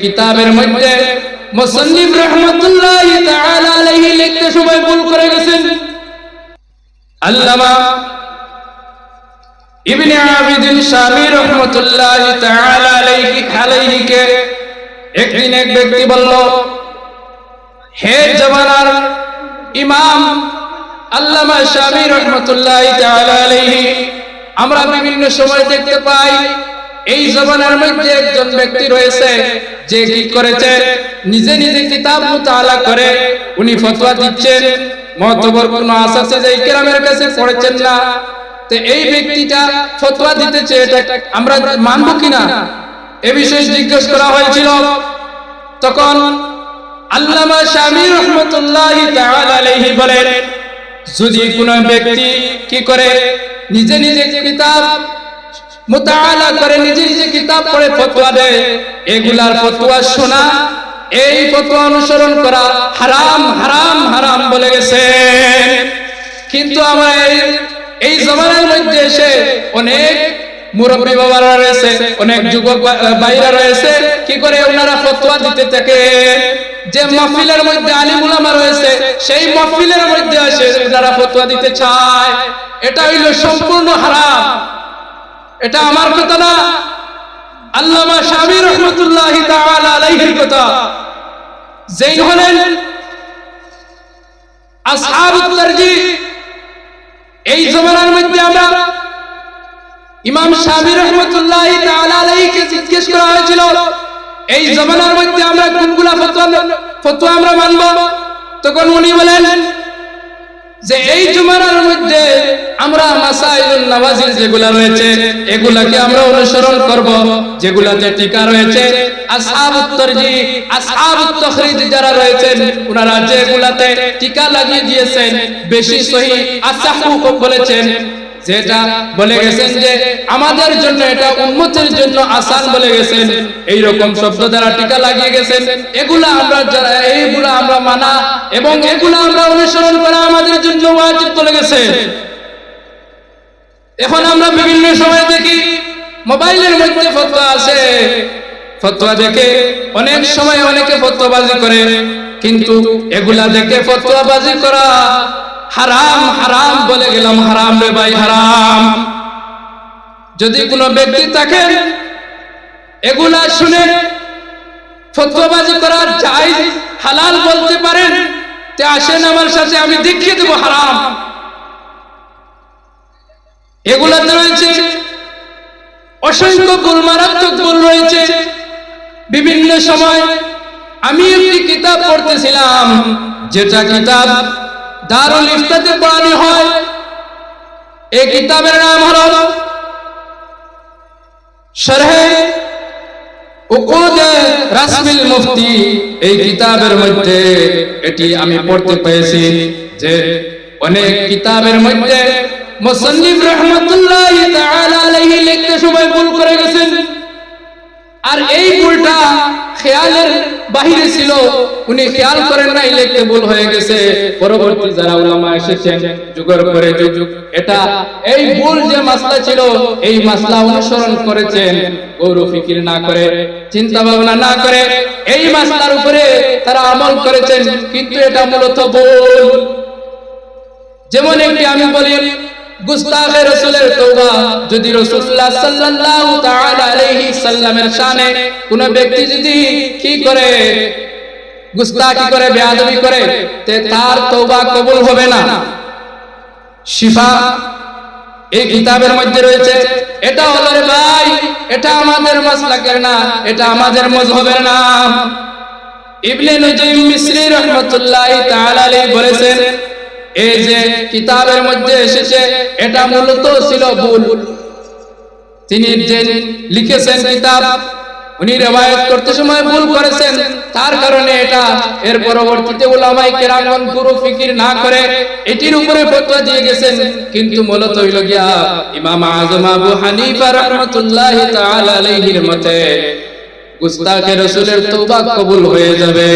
কিতাবের মধ্যে মুসন্নিফ রহমতুল্লাহ তাআলা আলাইহি লিখতে সময় ভুল করে গেছেন। আল্লামা ইবনে আবিদিন শামী রহমতুল্লাহ তাআলা আলাইহি আলাইহি কে একদিন এক ব্যক্তি বলল, হে জমানার ইমাম আল্লামা শামী রহমতুল্লাহ তাআলা আলাইহি, আমরা বিভিন্ন সময় দেখতে পাই এই জমানার মধ্যে একজন ব্যক্তি রয়েছে, যে কি করেছে? নিজে নিজে কিতাব মুতালা করে উনি ফতোয়া দিচ্ছেন। মতবর কোন আসাসে যে কেরামের কাছে পড়েছেন না। তো এই ব্যক্তিটা ফতোয়া দিতেছে, এটা আমরা মানব কিনা? এ বিষয়ে জিজ্ঞেস করা হয়েছিল। তখন আল্লামা শামী রহমতুল্লাহি তাআলা আলাইহি বলেন, যদি কোন ব্যক্তি কি করে? নিজে নিজে কিতাব মুতাআলা করে নিজে নিজে কিতাব পড়ে ফতোয়া দেয়। এগুলার ফতোয়া শোনা, এই ফতোয়া অনুসরণ করা হারাম হারাম হারাম বলে গেছে। কিন্তু আমরা এই এই জমানার মধ্যে এসে অনেক মুরব্বী বাবারা রয়েছে, অনেক যুবক ভাইরা রয়েছে, কি করে ওনারা ফতোয়া দিতে থাকে? যে মাহফিলের মধ্যে আলিম উলামা রয়েছে, সেই মাহফিলের মধ্যে এসে যারা ফতোয়া দিতে চায়, এটা হইল সম্পূর্ণ হারাম। এটা আমার কথা না। আল্লামা শামী রহমতুল্লাহ আলাইহির কথা। যেই হলেন এই জমানার মধ্যে আমরা ইমাম শামী রহমতুল্লাহ তাআলা আলাইহিকে জিজ্ঞেস করা হয়েছিল, এই জমানার মধ্যে আমরা কোনগুলা ফতোয়া ফতোয়া আমরা মানব? তখন উনি বলেন যে এই জমানার মধ্যে আমরা মাসাইলুন নাওয়াজিল যেগুলা রয়েছে, এগুলাকে আমরা অনুসরণ করব, যেগুলাতে টিকা রয়েছে। আসহাবুত তরজি, আসহাবুত তখরিজ যারা রয়েছেন ওনারা যেগুলাতে টিকা লাগিয়ে দিয়েছেন, বেশি সহি আসাহু বলেছেন। যেটা বলে গেছেন যে আমাদের জন্য এটা উম্মতের জন্য আসান বলে গেছেন। এই রকম শব্দ দ্বারা টিকা লাগিয়ে গেছেন। এগুলা আমরা যারা এইগুলা আমরা মানা এবং এগুলা আমরা অনুসরণ করা আমাদের জন্য ওয়াজিব বলে গেছে এখন আমরা বিভিন্ন সময় দেখি মোবাইলের মধ্যে ফতোয়া আছে ফতোয়া দেখে অনেক সময় অনেকে ফতোয়াবাজি করে। কিন্তু এগুলা দেখে ফতোয়াবাজি করা হারাম হারাম বলে গেলাম, হারাম রে ভাই, হারাম। যদি কোনো ব্যক্তি থাকেন এগুলা শুনে ফতোয়াবাজি করার চাই হালাল বলতে পারেন তে আসেন আমার সাথে, আমি দেখিয়ে দেবো হারাম। এগুলাতে রয়েছে অসংখ্য ভুল মারাত্মক ভুল রয়েছে। বিভিন্ন সময় আমি একটি কিতাব পড়তেছিলাম, যেটা কিতাব দারুল ইফতাতে পড়ানো হয়। এই কিতাবের নাম হলো শরহে উকুদে রাসমিল মুফতি। এই কিতাবের মধ্যে এটি আমি পড়তে পেয়েছি যে অনেক কিতাবের মধ্যে মুসন্নিফ রহমতুল্লাহ তাআলা আলাইহি লিখতে সময় ভুল করে গেছেন। বাহিরে ছিল, উনি খেয়াল করেন নাই, লিখতে ভুল হয়ে গেছে। পরবর্তী যারা উলামা এসেছেন, যুগের পরে যুগ, এটা এই ভুল যে মাসলা ছিল, এই মাসলা অনুসরণ করেছেন। গৌর ফিকির না করে চিন্তা ভাবনা না করে, এই মাসলার উপরে তারা আমল করেছেন, কিন্তু এটা মূলত ভুল। যেমন একটি আমি বলি, গুস্তাখে রসুলের তওবা যদি রাসূলুল্লাহ সাল্লাল্লাহু তাআলা আলাইহি সাল্লামের শানে কোন ব্যক্তি যদি কি করে, গুস্তাখি করে, বেয়াদবি করে, তে তার তওবা কবুল হবে না। শিফা এই কিতাবের মধ্যে রয়েছে, এটা হলো রে ভাই, এটা আমাদের মাসলাকের না, এটা আমাদের মজহবের না ইবনে নুজাইম মিসরি রাহমাতুল্লাহি তাআলা আলাইহি বলেছেন এই যে কিতাবের মধ্যে এসেছে, এটা মূলত ছিল ভুল। তিনি যে লিখেছেন কিতাব, উনি রেওয়ায়ত করতে সময় ভুল করেছেন। তার কারণে এটা এর পরবর্তীতে উলামায়ে কেরামগণ পুরো ফিকির না করে এটির উপরে ফতোয়া দিয়ে গেছেন। কিন্তু মূলত হইল গিয়া ইমাম আযম আবু হানিফা রাহমাতুল্লাহি তাআলা আলাইহির মতে, গুস্তাখে রাসূলের তওবা কবুল হয়ে যাবে।